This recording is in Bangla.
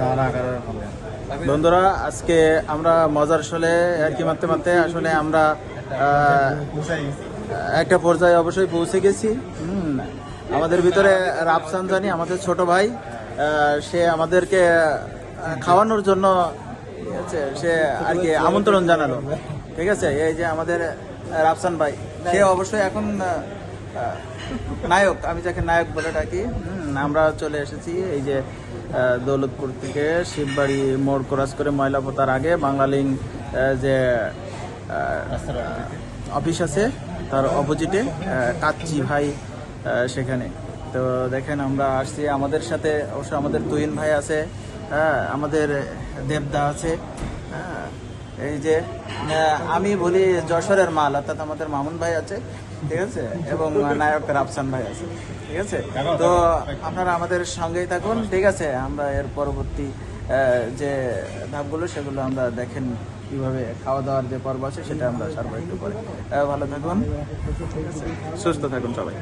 না না কারণ বন্ধুরা, আজকে আমরা মজার আসলে আর কি মারতে মারতে আসলে আমরা একটা পর্যায়ে অবশ্যই পৌঁছে গেছি। আমাদের ভিতরে রাফসান জানি আমাদের ছোট ভাই সে আমাদেরকে খাওয়ানোর জন্য সে আর কি আমন্ত্রণ জানালো। ঠিক আছে, এই যে আমাদের রাফসান ভাই, সে অবশ্যই এখন নায়ক, আমি যাকে নায়ক বলে ডাকি আমরা চলে এসেছি এই যে দৌলতপুর থেকে শিববাড়ি মোড় ক্রস করে ময়লা পোতার আগে বাংলালিং যে অফিস আছে, তার অপোজিটে কাচ্চি ভাই সেখানে। তো দেখেন, আমরা আসছি আমাদের সাথে। অবশ্য আমাদের তুহিন ভাই আছে হ্যাঁ আমাদের দেবদা আছে হ্যাঁ এই যে আমি বলি যশোরের মাল, অর্থাৎ আমাদের মামুন ভাই আছে, ঠিক আছে? এবং নায়ক রাফসান ভাই আছে, ঠিক আছে? তো আপনারা আমাদের সঙ্গেই থাকুন, ঠিক আছে? আমরা এর পরবর্তী যে ধাপগুলো, সেগুলো আমরা দেখেন কীভাবে খাওয়া দাওয়ার যে পর্ব আছে, সেটা আমরা একটু পরে। ভালো থাকুন সুস্থ থাকুন সবাই।